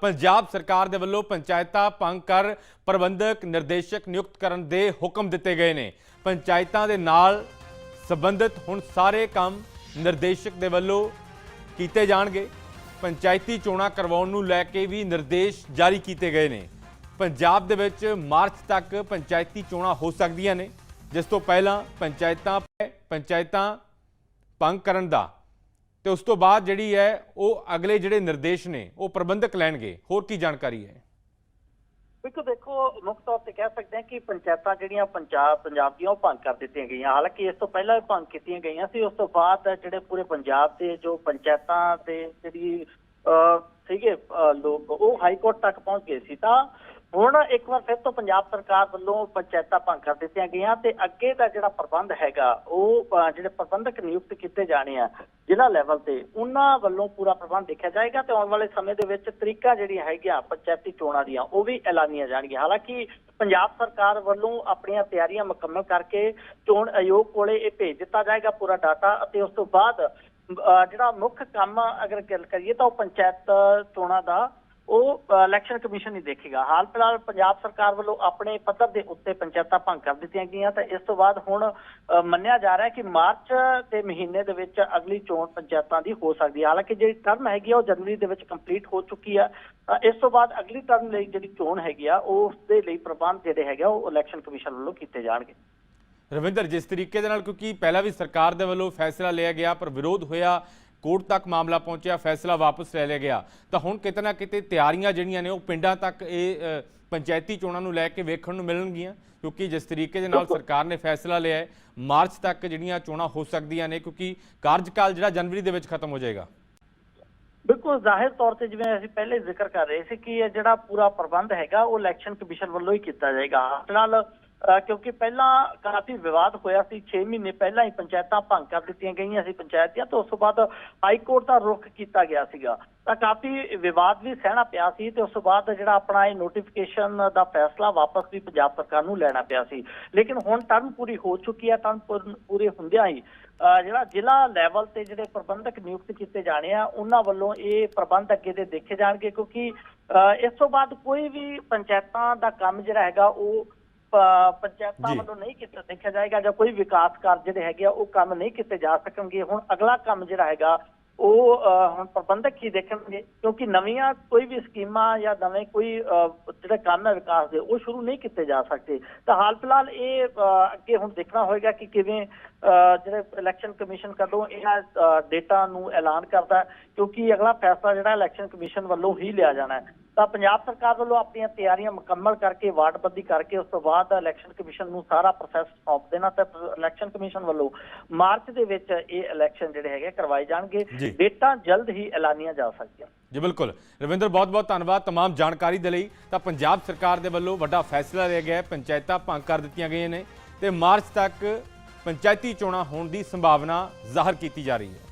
ਪੰਜਾਬ ਸਰਕਾਰ ਦੇ ਵੱਲੋਂ ਪੰਚਾਇਤਾਂ ਭੰਗ ਕਰ ਪ੍ਰਬੰਧਕ ਨਿਰਦੇਸ਼ਕ ਨਿਯੁਕਤ ਕਰਨ ਦੇ ਹੁਕਮ ਦਿੱਤੇ ਗਏ ਨੇ। ਪੰਚਾਇਤਾਂ ਦੇ ਨਾਲ ਸੰਬੰਧਿਤ ਹੁਣ ਸਾਰੇ ਕੰਮ ਨਿਰਦੇਸ਼ਕ ਦੇ ਵੱਲੋਂ ਕੀਤੇ ਜਾਣਗੇ। ਪੰਚਾਇਤੀ ਚੋਣਾਂ ਕਰਵਾਉਣ ਨੂੰ ਲੈ ਕੇ ਵੀ ਨਿਰਦੇਸ਼ ਜਾਰੀ ਕੀਤੇ ਗਏ ਨੇ। ਪੰਜਾਬ ਦੇ ਵਿੱਚ ਮਾਰਚ ਤੱਕ ਪੰਚਾਇਤੀ ਚੋਣਾਂ ਹੋ ਸਕਦੀਆਂ ਨੇ। ਜਿਸ ਤੋਂ ਪਹਿਲਾਂ ਪੰਚਾਇਤਾਂ ਪੰਚਾਇਤਾਂ ਭੰਗ ਕਰਨ ਦਾ ਤੇ ਉਸ ਤੋਂ ਬਾਅਦ ਜਿਹੜੀ ਹੈ ਉਹ ਅਗਲੇ ਜਿਹੜੇ ਨਿਰਦੇਸ਼ ਨੇ ਉਹ ਪ੍ਰਬੰਧਕ ਲੈਣਗੇ। ਹੋਰ ਕੀ ਜਾਣਕਾਰੀ ਹੈ? ਦੇਖੋ ਦੇਖੋ ਮੁੱਖ ਤੌਰ ਤੇ ਕਹਿ ਸਕਦੇ ਹਾਂ ਕਿ ਪੰਚਾਇਤਾਂ ਜਿਹੜੀਆਂ ਪੰਜਾਬ ਪੰਜਾਬ ਦੀਆਂ ਉਹ ਭੰਗ ਕਰ ਦਿੱਤੀਆਂ ਗਈਆਂ। ਹਾਲਾਂਕਿ ਇਸ ਤੋਂ ਪਹਿਲਾਂ ਭੰਗ ਕੀਤੀਆਂ ਗਈਆਂ ਸੀ ਉਸ ਤੋਂ ਬਾਅਦ ਜਿਹੜੇ ਪੂਰੇ ਪੰਜਾਬ ਦੇ ਜੋ ਪੰਚਾਇਤਾਂ ਦੇ ਜਿਹੜੀ ਅਹ, ਸੀਗੇ ਲੋਕ ਉਹ ਹਾਈ ਕੋਰਟ ਤੱਕ ਪਹੁੰਚ ਗਏ ਸੀ ਤਾਂ ਹੁਣ ਇੱਕ ਵਾਰ ਫਿਰ ਤੋਂ ਪੰਜਾਬ ਸਰਕਾਰ ਵੱਲੋਂ ਪੰਚਾਇਤਾਂ ਭੰਗ ਕਰ ਦਿੱਤੀਆਂ ਗਈਆਂ ਤੇ ਅੱਗੇ ਦਾ ਜਿਹੜਾ ਪ੍ਰਬੰਧ ਹੈਗਾ, ਉਹ ਜਿਹੜੇ ਪ੍ਰਬੰਧਕ ਨਿਯੁਕਤ ਕੀਤੇ ਜਾਣੇ ਆ ਜ਼ਿਲ੍ਹਾ ਲੈਵਲ ਤੇ, ਉਹਨਾਂ ਵੱਲੋਂ ਪੂਰਾ ਪ੍ਰਬੰਧ ਦੇਖਿਆ ਜਾਏਗਾ ਤੇ ਆਉਣ ਵਾਲੇ ਸਮੇਂ ਦੇ ਵਿੱਚ ਤਰੀਕਾ ਜਿਹੜੀਆਂ ਹੈਗੀਆਂ ਪੰਚਾਇਤੀ ਚੋਣਾਂ ਦੀਆਂ, ਉਹ ਵੀ ਐਲਾਨੀਆਂ ਜਾਣਗੀਆਂ। ਹਾਲਾਂਕਿ ਪੰਜਾਬ ਸਰਕਾਰ ਵੱਲੋਂ ਆਪਣੀਆਂ ਤਿਆਰੀਆਂ ਮੁਕੰਮਲ ਕਰਕੇ ਚੋਣ ਆਯੋਗ ਕੋਲੇ ਇਹ ਭੇਜ ਦਿੱਤਾ ਜਾਏਗਾ ਪੂਰਾ ਡਾਟਾ ਅਤੇ ਉਸ ਤੋਂ ਬਾਅਦ ਜਿਹੜਾ ਮੁੱਖ ਕੰਮ ਅਗਰ ਗੱਲ ਕਰੀਏ ਤਾਂ ਉਹ ਪੰਚਾਇਤ ਚੋਣਾਂ ਦਾ ਉਹ ਇਲੈਕਸ਼ਨ ਕਮਿਸ਼ਨ ਹੀ ਦੇਖੇਗਾ। ਹਾਲ ਫਿਲਹਾਲ ਪੰਜਾਬ ਸਰਕਾਰ ਵੱਲੋਂ ਆਪਣੇ ਪੱਧਰ ਦੇ ਉੱਤੇ ਪੰਚਾਇਤਾਂ ਭੰਗ ਕਰ ਦਿੱਤੀਆਂ ਗਈਆਂ। ਤਾਂ ਇਸ ਤੋਂ ਬਾਅਦ ਹੁਣ ਮੰਨਿਆ ਜਾ ਰਿਹਾ ਕਿ ਮਾਰਚ ਦੇ ਮਹੀਨੇ ਦੇ ਵਿੱਚ ਅਗਲੀ ਚੋਣ ਪੰਚਾਇਤਾਂ ਦੀ ਹੋ ਸਕਦੀ ਹੈ। ਹਾਲਾਂਕਿ ਜਿਹੜੀ ਟਰਮ ਹੈਗੀ ਆ, ਉਹ ਜਨਵਰੀ ਦੇ ਵਿੱਚ ਕੰਪਲੀਟ ਹੋ ਚੁੱਕੀ ਆ। ਇਸ ਤੋਂ ਬਾਅਦ ਅਗਲੀ ਟਰਮ ਲਈ ਜਿਹੜੀ ਚੋਣ ਹੈਗੀ ਆ, ਉਸ ਦੇ ਲਈ ਪ੍ਰਬੰਧ ਜਿਹੜੇ ਹੈਗੇ ਆ, ਉਹ ਇਲੈਕਸ਼ਨ ਕਮਿਸ਼ਨ ਵੱਲੋਂ ਕੀਤੇ ਜਾਣਗੇ। ਰਵਿੰਦਰ, ਜਿਸ ਤਰੀਕੇ ਦੇ ਨਾਲ ਕਿਉਂਕਿ ਪਹਿਲਾਂ ਵੀ ਸਰਕਾਰ ਦੇ ਵੱਲੋਂ ਫੈਸਲਾ ਲਿਆ ਗਿਆ, ਪਰ ਵਿਰੋਧ ਹੋਇਆ ਕੋਰਟ ਤੱਕ ਮਾਮਲਾ ਪਹੁੰਚਿਆ ਫੈਸਲਾ ਵਾਪਸ ਲੈ ਲਿਆ ਗਿਆ। ਤਾਂ ਹੁਣ ਕਿਤੇ ਨਾ ਕਿਤੇ ਤਿਆਰੀਆਂ ਜਿਹੜੀਆਂ ਨੇ ਉਹ ਪਿੰਡਾਂ ਤੱਕ ਇਹ ਪੰਚਾਇਤੀ ਚੋਣਾਂ ਨੂੰ ਲੈ ਕੇ ਵੇਖਣ ਨੂੰ ਮਿਲਣਗੀਆਂ ਕਿਉਂਕਿ ਜਿਸ ਤਰੀਕੇ ਦੇ ਨਾਲ ਸਰਕਾਰ ਨੇ ਫੈਸਲਾ ਲਿਆ ਹੈ ਮਾਰਚ ਤੱਕ ਜਿਹੜੀਆਂ ਚੋਣਾਂ ਹੋ ਸਕਦੀਆਂ ਨੇ ਕਿਉਂਕਿ ਕਾਰਜਕਾਲ ਜਿਹੜਾ ਜਨਵਰੀ ਦੇ ਵਿੱਚ ਖਤਮ ਹੋ ਜਾਏਗਾ। ਬਿਲਕੁਲ ਜ਼ਾਹਿਰ ਤੌਰ ਤੇ ਜਿਵੇਂ ਅਸੀਂ ਪਹਿਲੇ ਜ਼ਿਕਰ ਕਰ ਰਹੇ ਸੀ ਕਿ ਇਹ ਜਿਹੜਾ ਪੂਰਾ ਪ੍ਰਬੰਧ ਹੈਗਾ ਉਹ ਇਲੈਕਸ਼ਨ ਕਮਿਸ਼ਨ ਵੱਲੋਂ ਹੀ ਕੀਤਾ ਜਾਏਗਾ। ਅਹ, ਕਿਉਂਕਿ ਪਹਿਲਾਂ ਕਾਫੀ ਵਿਵਾਦ ਹੋਇਆ ਸੀ 6 ਮਹੀਨੇ ਪਹਿਲਾਂ ਹੀ ਪੰਚਾਇਤਾਂ ਭੰਗ ਕਰ ਦਿੱਤੀਆਂ ਗਈਆਂ ਸੀ ਪੰਚਾਇਤ ਦੀਆਂ, ਤੇ ਉਸ ਤੋਂ ਬਾਅਦ ਹਾਈ ਕੋਰਟ ਦਾ ਰੁਖ ਕੀਤਾ ਗਿਆ ਸੀਗਾ। ਤਾਂ ਕਾਫੀ ਵਿਵਾਦ ਵੀ ਸਹਿਣਾ ਪਿਆ ਸੀ ਤੇ ਉਸ ਤੋਂ ਬਾਅਦ ਜਿਹੜਾ ਆਪਣਾ ਇਹ ਨੋਟੀਫਿਕੇਸ਼ਨ ਦਾ ਫੈਸਲਾ ਵਾਪਸ ਵੀ ਪੰਜਾਬ ਸਰਕਾਰ ਨੂੰ ਲੈਣਾ ਪਿਆ ਸੀ। ਲੇਕਿਨ ਹੁਣ ਟਰਨ ਪੂਰੀ ਹੋ ਚੁੱਕੀ ਹੈ ਟਰਨ ਪੂਰ- ਪੂਰੇ ਹੁੰਦਿਆਂ ਹੀ, ਅਹ ਜਿਹੜਾ ਜ਼ਿਲ੍ਹਾ ਲੈਵਲ ਤੇ ਜਿਹੜੇ ਪ੍ਰਬੰਧਕ ਨਿਯੁਕਤ ਕੀਤੇ ਜਾਣੇ ਆ, ਉਹਨਾਂ ਵੱਲੋਂ ਇਹ ਪ੍ਰਬੰਧ ਅੱਗੇ ਦੇ ਦੇਖੇ ਜਾਣਗੇ ਕਿਉਂਕਿ, ਅਹ ਇਸ ਤੋਂ ਬਾਅਦ ਕੋਈ ਵੀ ਪੰਚਾਇਤਾਂ ਦਾ ਕੰਮ ਜਿਹੜਾ ਹੈਗਾ, ਉਹ ਪੰਚਾਇਤਾਂ ਜੀ। ਵੱਲੋਂ ਨਹੀਂ ਕੀਤਾ ਦੇਖਿਆ ਜਾਏਗਾ ਜਾਂ ਕੋਈ ਵਿਕਾਸ ਕਾਰਜ ਜਿਹੜੇ ਹੈਗੇ ਆ ਉਹ ਕੰਮ ਨਹੀਂ ਕੀਤੇ ਜਾ ਸਕਣਗੇ। ਹੁਣ ਅਗਲਾ ਕੰਮ ਜਿਹੜਾ ਹੈਗਾ ਉਹ ਅਹ, ਹੁਣ ਪ੍ਰਬੰਧਕ ਹੀ ਦੇਖਣਗੇ ਕਿਉਂਕਿ ਨਵੀਆਂ ਕੋਈ ਵੀ ਸਕੀਮਾਂ ਜਾਂ ਨਵੇਂ ਕੋਈ ਅਹ, ਜਿਹੜੇ ਕੰਮ ਹੈ ਵਿਕਾਸ ਦੇ ਉਹ ਸ਼ੁਰੂ ਨਹੀਂ ਕੀਤੇ ਜਾ ਸਕਦੇ। ਤਾਂ ਹਾਲ ਫਿਲਹਾਲ ਇਹ ਅਹ, ਅੱਗੇ ਹੁਣ ਦੇਖਣਾ ਹੋਏਗਾ ਕਿ ਕਿਵੇਂ ਅਹ, ਜਿਹੜੇ ਇਲੈਕਸ਼ਨ ਕਮਿਸ਼ਨ ਕਦੋਂ ਇਹਨਾਂ ਡੇਟਾ ਨੂੰ ਐਲਾਨ ਕਰਦਾ ਹੈ, ਕਿਉਂਕਿ ਅਗਲਾ ਫੈਸਲਾ ਜਿਹੜਾ ਇਲੈਕਸ਼ਨ ਕਮਿਸ਼ਨ ਵੱਲੋਂ ਹੀ ਲਿਆ ਜਾਣਾ ਹੈ। ਤਾਂ ਪੰਜਾਬ ਸਰਕਾਰ ਵੱਲੋਂ ਆਪਣੀਆਂ ਤਿਆਰੀਆਂ ਮੁਕੰਮਲ ਕਰਕੇ ਵਾਰਡਬੰਦੀ ਕਰਕੇ ਉਸ ਤੋਂ ਬਾਅਦ ਇਲੈਕਸ਼ਨ ਕਮਿਸ਼ਨ ਨੂੰ ਸਾਰਾ ਪ੍ਰੋਸੈਸ ਸੌਂਪ ਦੇਣਾ ਤੇ ਇਲੈਕਸ਼ਨ ਕਮਿਸ਼ਨ ਵੱਲੋਂ ਮਾਰਚ ਦੇ ਵਿੱਚ ਇਹ ਇਲੈਕਸ਼ਨ ਜਿਹੜੇ ਹੈਗੇ ਕਰਵਾਏ ਜਾਣਗੇ ਜੀ। ਡੇਟਾ ਜਲਦ ਹੀ ਐਲਾਨੀਆਂ ਜਾ ਸਕਦੀਆਂ ਜੀ ਬਿਲਕੁਲ ਰਵਿੰਦਰ ਬਹੁਤ ਬਹੁਤ ਧੰਨਵਾਦ तमाम ਜਾਣਕਾਰੀ ਦੇ ਲਈ ਤਾਂ ਪੰਜਾਬ ਸਰਕਾਰ ਦੇ ਵੱਲੋਂ ਵੱਡਾ ਫੈਸਲਾ ਲਿਆ ਗਿਆ ਹੈ ਪੰਚਾਇਤਾਂ ਭੰਗ ਕਰ ਦਿੱਤੀਆਂ ਗਈਆਂ ਨੇ ਤੇ ਮਾਰਚ ਤੱਕ ਪੰਚਾਇਤੀ ਚੋਣਾਂ ਹੋਣ ਦੀ ਸੰਭਾਵਨਾ ਜ਼ਾਹਰ ਕੀਤੀ ਜਾ ਰਹੀ ਹੈ